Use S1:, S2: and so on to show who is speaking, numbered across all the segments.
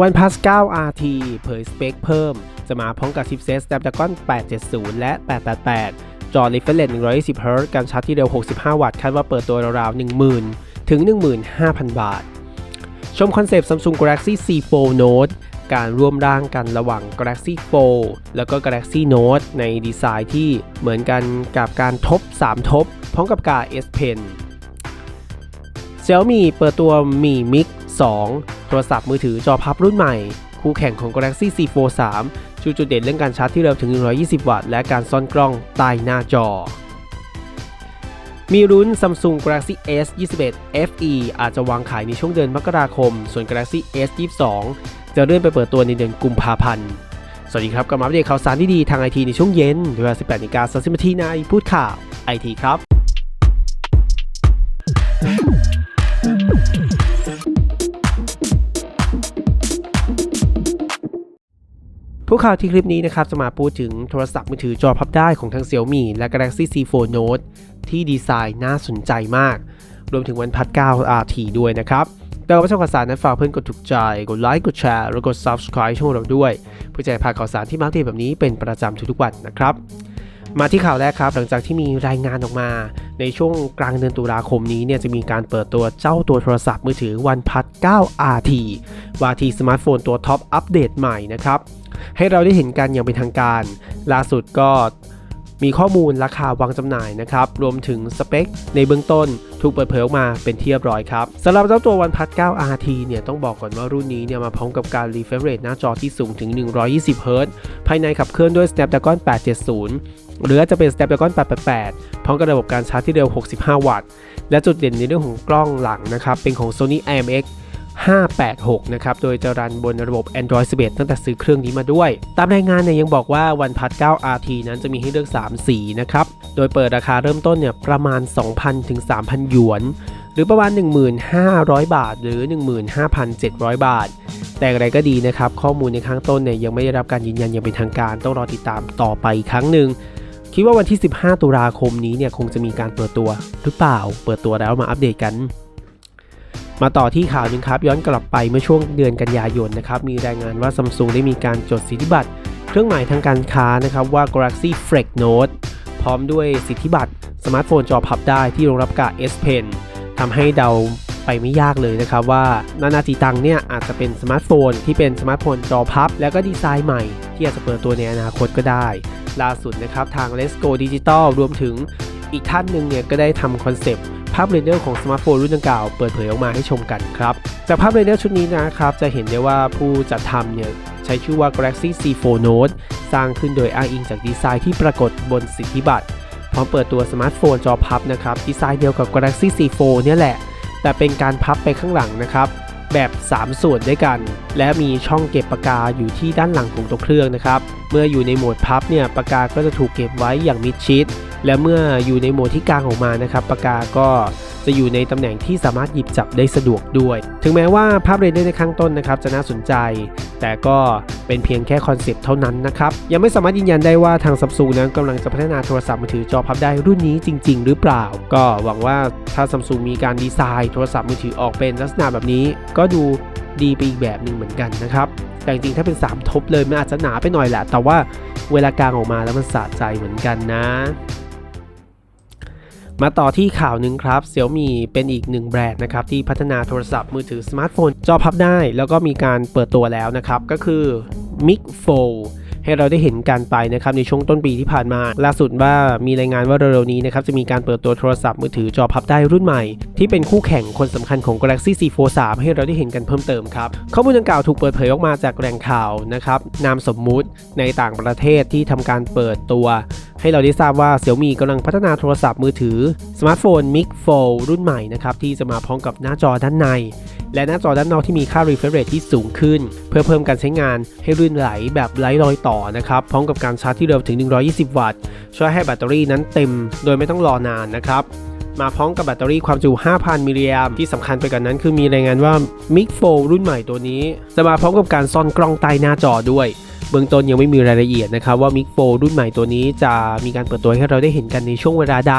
S1: OnePlus 9 RT เผยสเปคเพิ่ม จะมาพร้อมกับชิปเซ็ต Snapdragon 870 และ 888 จอ Refresh 120 Hz การชาร์จที่เร็ว 65 วัตต์ คาดว่าเปิดตัวราวๆ10,000 ถึง 15,000 บาท ชมคอนเซปต์ Samsung Galaxy C Fold Note การร่วมร่างกันระหว่าง Galaxy Fold แล้วก็ Galaxy Note ในดีไซน์ที่เหมือนกันกับการทบ 3 ทบ พร้อมกับกา S Pen Xiaomi เปิดตัว Mi Mix 2 รศัพท์มือถือจอพับรุ่นใหม่ คู่แข่งของ Galaxy C Fold 3ชูจุดเด่นเรื่องการชาร์จที่เร็วถึง 120 วัตต์ และการซ่อนกล้องใต้หน้าจอ มีรุ้น Samsung Galaxy S 21 FE อาจจะวางขายในช่วงเดือนมกราคม ส่วน Galaxy S 22จะเลื่อนไปเปิดตัวในเดือนกุมภาพันธ์ สวัสดีครับกลับมาอัปเดตข่าวสารที่ดีทางไอทีในช่วงเย็นเวลา 18นาฬิกา30นาทีในพูดข่าวไอทีครับู้ข่าวที่คลิปนี้นะครับจะมาพูดถึงโทรศัพท์มือถือจอพับได้ของทาง Xiaomi และ Galaxy C Fold Note ที่ดีไซน์น่าสนใจมาก รวมถึงวันพัด9 RT ด้วยนะครับแต่ว่าชอบข่าวสารนั้นฝากเพื่อนกดถูกใจ กดไลค์กดแชร์แล้วกด Subscribe ช่องเราด้วย เพื่อจะได้พาข่าวสารที่มาอัปเดตแบบนี้เป็นประจำทุกๆวันนะครับมาที่ข่าวแรกครับ หลังจากที่มีรายงานออกมา ในช่วงกลางเดือนตุลาคมนี้เนี่ยจะมีการเปิดตัวเจ้าตัวโทรศัพท์มือถือ OnePlus 9 RT วาทีสมาร์ทโฟนตัวท็อปอัปเดตใหม่นะครับ ให้เราได้เห็นกันอย่างเป็นทางการ ล่าสุดก็มีข้อมูลราคาวางจำหน่ายนะครับ รวมถึงสเปค ในเบื้องต้นถูกเปิดเผยออกมาเป็นที่เรียบร้อยครับสำหรับเจ้าตัว OnePlus 9 RT เนี่ยต้องบอกก่อนว่ารุ่นนี้เนี่ยมาพร้อมกับการ refresh rate หน้าจอที่สูงถึง 120 Hz ภายในขับเคลื่อนด้วย Snapdragon 870 หรือจะเป็น Snapdragon 888 พร้อมกับระบบการชาร์จที่เร็ว 65 วัตต์ และจุดเด่นในเรื่องของกล้องหลังนะครับ เป็นของ Sony IMX 586 นะครับ โดยจะรันบนระบบ Android 11 ตั้งแต่ซื้อเครื่องนี้มาด้วย ตามรายงานเนี่ยยังบอกว่า OnePlus 9 RT นั้นจะมีให้เลือก 3 สีนะครับ โดยเปิดราคาเริ่มต้นเนี่ยประมาณ 2,000 ถึง 3,000 หยวน หรือประมาณ 1,500 บาท หรือ 15,700 บาท แต่อะไรก็ดีนะครับ ข้อมูลในข้างต้นเนี่ยยังไม่ได้รับการยืนยันอย่างเป็นทางการ ต้องรอติดตามต่อไปครั้งหนึ่งคิดว่าวันที่ 15 ตุลาคมนี้เนี่ยคงจะมีการเปิดตัวหรือเปล่า เปิดตัวแล้วมาอัปเดตกัน มาต่อที่ข่าวหนึงครับ ย้อนกลับไปเมื่อช่วงเดือนกันยายนนะครับมีรายงานว่า Samsung ได้มีการจดสิทธิบัตร เครื่องหมายทางการค้านะครับว่า Galaxy Flex Note พร้อมด้วยสิทธิบัตรสมาร์ทโฟนจอพับได้ที่รองรับกับ S Pen ทำให้เดาไปไม่ยากเลยนะครับว่านานาจิตังเนี่ยอาจจะเป็นสมาร์ทโฟนที่เป็นสมาร์ทโฟนจอพับ แล้วก็ดีไซน์ใหม่ ที่อาจจะเปิดตัวในอนาคตก็ได้ ล่าสุดนะครับทาง Let's Go Digital รวมถึงอีกท่านหนึ่งเนี่ยก็ได้ทำคอนเซปต์ ภาพเรนเดอร์ของสมาร์ทโฟนรุ่นดังกล่าวเปิดเผยออกมาให้ชมกันครับ จากภาพเรนเดอร์ชุดนี้นะครับจะเห็นได้ว่าผู้จัดทำเนี่ยใช้ชื่อว่า Galaxy C4 Note สร้างขึ้นโดยอ้างอิงจากดีไซน์ที่ปรากฏบนสิทธิบัตรพร้อมเปิดตัวสมาร์ทโฟนจอพับนะครับดีไซน์เดียวกับ Galaxy C4 เนี่ยแหละ แต่เป็นการพับไปข้างหลังนะครับแบบ 3 ส่วนด้วยกัน และมีช่องเก็บปากกาอยู่ที่ด้านหลังของตัวเครื่องนะครับ เมื่ออยู่ในโหมดพับเนี่ยปากกาก็จะถูกเก็บไว้อย่างมิดชิด และเมื่ออยู่ในโหมดที่กลางออกมานะครับปากกาก็จะอยู่ในตำแหน่งที่สามารถหยิบจับได้สะดวกด้วย ถึงแม้ว่าภาพเรนเดอร์ในข้างต้นนะครับจะน่าสนใจ แต่ก็เป็นเพียงแค่คอนเซปต์เท่านั้นนะครับ ยังไม่สามารถยืนยันได้ว่าทางซัมซุงนั้นกำลังจะพัฒนาโทรศัพท์มือถือจอพับได้รุ่นนี้จริง ๆ หรือเปล่า ก็หวังว่าถ้าซัมซุงมีการดีไซน์โทรศัพท์มือถือออกเป็นลักษณะแบบนี้ ก็ดูดีไปอีกแบบหนึ่งเหมือนกันนะครับแต่จริงๆถ้าเป็น 3 ทบเลยมันอาจจะหนาไปหน่อยแหละ แต่ว่าเวลากลางออกมาแล้วมันสะใจเหมือนกันนะ มาต่อที่ข่าวหนึ่งครับ Xiaomi เป็นอีกหนึ่งแบรนด์นะครับที่พัฒนาโทรศัพท์มือถือสมาร์ทโฟนจอพับได้ แล้วก็มีการเปิดตัวแล้วนะครับ ก็คือ Mic Fold ให้เราได้เห็นกันไปนะครับในช่วงต้นปีที่ผ่านมา ล่าสุดว่ามีรายงานว่าเร็วๆนี้นะครับจะมีการเปิดตัวโทรศัพท์มือถือจอพับได้รุ่นใหม่ ที่เป็นคู่แข่งคนสำคัญของ Galaxy C Fold 3ให้เราได้เห็นกันเพิ่มเติมครับ ข้อมูลดังกล่าวถูกเปิดเผยออกมาจากแหล่งข่าวนะครับนามสมมุติในต่างประเทศที่ทำการเปิดตัว ให้เราได้ทราบว่า Xiaomi กำลังพัฒนาโทรศัพท์มือถือสมาร์ทโฟน Mi Fold รุ่นใหม่นะครับที่จะมาพร้อมกับหน้าจอด้านใน และหน้าจอด้านนอกที่มีค่า refresh rate ที่สูงขึ้น เพื่อเพิ่มการใช้งานให้รื่นไหลแบบไร้รอยต่อนะครับพร้อมกับการชาร์จที่เร็วถึง 120 วัตต์ ช่วยให้แบตเตอรี่นั้นเต็ม โดยไม่ต้องรอนานนะครับมาพร้อมกับแบตเตอรี่ความจุ 5,000 มิลลิแอมที่สำคัญไปกว่านั้นคือมีรายงานว่า Mic Fold รุ่นใหม่ตัวนี้ จะมาพร้อมกับการซ่อนกล้องใต้หน้าจอด้วย เบื้องต้นยังไม่มีรายละเอียดนะครับว่า Mic Fold รุ่นใหม่ตัวนี้จะมีการเปิดตัวให้เราได้เห็นกันในช่วงเวลาใด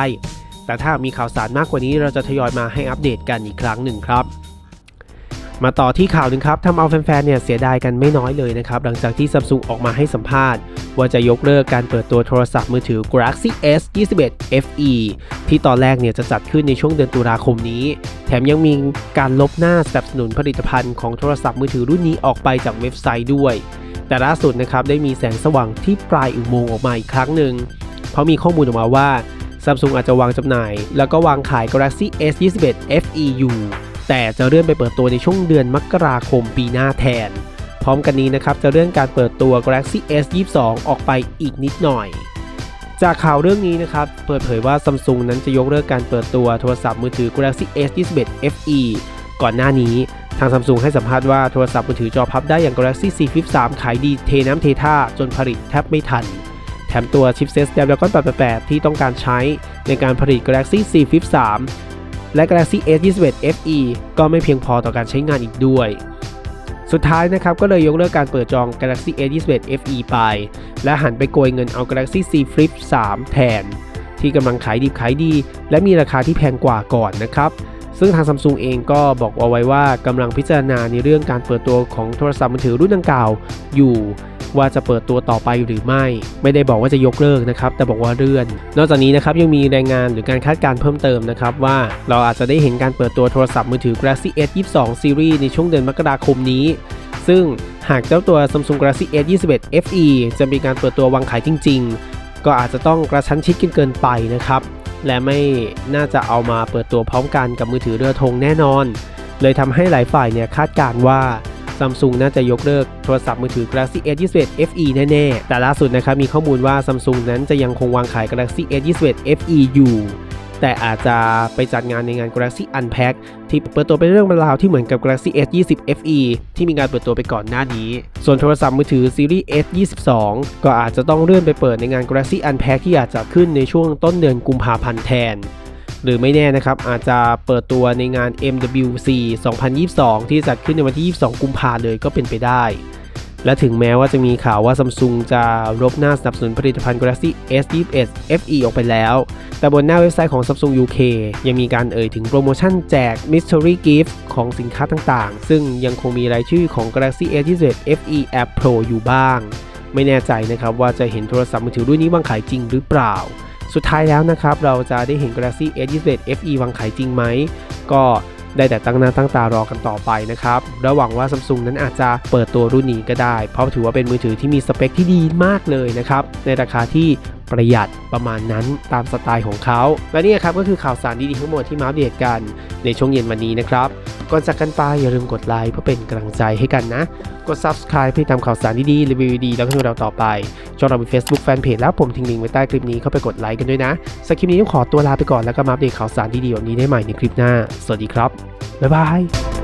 S1: แต่ถ้ามีข่าวสารมากกว่านี้เราจะทยอยมาให้อัปเดตกันอีกครั้งหนึ่งครับ มาต่อที่ข่าวหนึ่งครับทำเอาแฟนๆเนี่ยเสียดายกันไม่น้อยเลยนะครับ หลังจากที่ซัมซุงออกมาให้สัมภาษณ์ ว่าจะยกเลิกการเปิดตัวโทรศัพท์มือถือ Galaxy S 21 FE ที่ตอนแรกเนี่ยจะจัดขึ้นในช่วงเดือนตุลาคมนี้ แถมยังมีการลบหน้าสนับสนุนผลิตภัณฑ์ของโทรศัพท์มือถือรุ่นนี้ออกไปจากเว็บไซต์ด้วย แต่ล่าสุดนะครับได้มีแสงสว่างที่ปลายอุโมงค์ออกมาอีกครั้งหนึ่งเพราะมีข้อมูลออกมาว่า Samsung อาจจะวางจำหน่าย แล้วก็วางขาย Galaxy S 21 FE อยู่ แต่จะเลื่อนไปเปิดตัวในช่วงเดือนมกราคมปีหน้าแทน พร้อมกันนี้นะครับจะเลื่อนการเปิดตัว Galaxy S 22ออกไปอีกนิดหน่อย จากข่าวเรื่องนี้นะครับเปิดเผยว่า Samsung นั้นจะยกเลิกการเปิดตัวโทรศัพท์มือถือ Galaxy S 21 FE ก่อนหน้านี้ทาง Samsung ให้สัมภาษณ์ว่าโทรศัพท์มือถือจอพับได้อย่าง Galaxy C Flip 3 ขายดีเทน้ำเทท่าจนผลิตแทบไม่ทัน แถมตัวชิปเซ็ต Snapdragon 888 ที่ต้องการใช้ในการผลิต Galaxy C Flip 3 และ Galaxy S 21 FE ก็ไม่เพียงพอต่อการใช้งานอีกด้วย สุดท้ายนะครับก็เลยยกเลิกการเปิดจอง Galaxy S 21 FE ไป และหันไปโกยเงินเอา Galaxy C Flip 3 แทน ที่กำลังขายดิบขายดี และมีราคาที่แพงกว่าก่อนนะครับซึ่งทาง Samsung เองก็บอกเอาไว้ว่ากำลังพิจารณาในเรื่องการเปิดตัวของโทรศัพท์มือถือรุ่นดังกล่าวอยู่ ว่าจะเปิดตัวต่อไปหรือไม่ ไม่ได้บอกว่าจะยกเลิกนะครับแต่บอกว่าเลื่อน นอกจากนี้นะครับยังมีรายงานหรือการคาดการณ์เพิ่มเติมนะครับว่าเราอาจจะได้เห็นการเปิดตัวโทรศัพท์มือถือ Galaxy S 22 Series ในช่วงเดือนมกราคมนี้ ซึ่งหากเจ้าตัว Samsung Galaxy S 21 FE จะมีการเปิดตัววางขายจริง ๆ ก็อาจจะต้องกระชั้นชิดกันเกินไปนะครับและไม่น่าจะเอามาเปิดตัวพร้อมกันกับมือถือเรือธงแน่นอน เลยทำให้หลายฝ่ายเนี่ยคาดการณ์ว่า Samsung น่าจะยกเลิกโทรศัพท์มือถือ Galaxy S 21 FE แน่ๆ แต่ล่าสุดนะครับมีข้อมูลว่า Samsung นั้นจะยังคงวางขาย Galaxy S 21 FE อยู่แต่อาจจะไปจัดงานในงาน Galaxy Unpack ที่เปิดตัวเป็นเรื่องราวที่เหมือนกับ Galaxy S 20 FE ที่มีการเปิดตัวไปก่อนหน้านี้ ส่วนโทรศัพท์มือถือซีรีส์ S 22ก็อาจจะต้องเลื่อนไปเปิดในงาน Galaxy Unpack ที่อาจจะขึ้นในช่วงต้นเดือนกุมภาพันธ์แทน หรือไม่แน่นะครับ อาจจะเปิดตัวในงาน MWC 2022 ที่จัดขึ้นในวันที่ 22 กุมภาเลยก็เป็นไปได้ และถึงแม้ว่าจะมีข่าวว่า Samsung จะลบหน้าสนับสนุนผลิตภัณฑ์ Galaxy S21 FE ออกไปแล้ว แต่บนหน้าเว็บไซต์ของ Samsung UK ยังมีการเอ่ยถึงโปรโมชั่นแจก Mystery Gift ของสินค้าต่างๆ ซึ่งยังคงมีรายชื่อของ Galaxy S21 FE App Pro อยู่บ้าง ไม่แน่ใจนะครับว่าจะเห็นโทรศัพท์มือถือรุ่นนี้วางขายจริงหรือเปล่า สุดท้ายแล้วนะครับเราจะได้เห็น Galaxy S21 FE วางขายจริงไหม ก็ได้แต่ตั้งหน้าตั้งตารอกันต่อไปนะครับและหวังว่า Samsung นั้นอาจจะเปิดตัวรุ่นนี้ก็ได้ เพราะถือว่าเป็นมือถือที่มีสเปคที่ดีมากเลยนะครับ ในราคาที่ประหยัดประมาณนั้นตามสไตล์ของเขา และนี่ครับก็คือข่าวสารดีๆทั้งหมดที่มาอัปเดตกันในช่วงเย็นวันนี้นะครับ ก่อนจากกันไปอย่าลืมกดไลค์เพื่อเป็นกำลังใจให้กันนะ กด subscribe เพื่อตามข่าวสารดีๆรีวิวดีๆแล้วก็ดูเราต่อไปจอเรามี Facebook Fanpage แล้วผมทิ้งลิงก์ไว้ใต้คลิปนี้เข้าไปกดไลค์กันด้วยนะสำหรับคลิปนี้ต้องขอตัวลาไปก่อนแล้วก็มาอัปเดตข่าวสารดีๆแบบนี้ได้ใหม่ในคลิปหน้า สวัสดีครับบ๊ายบาย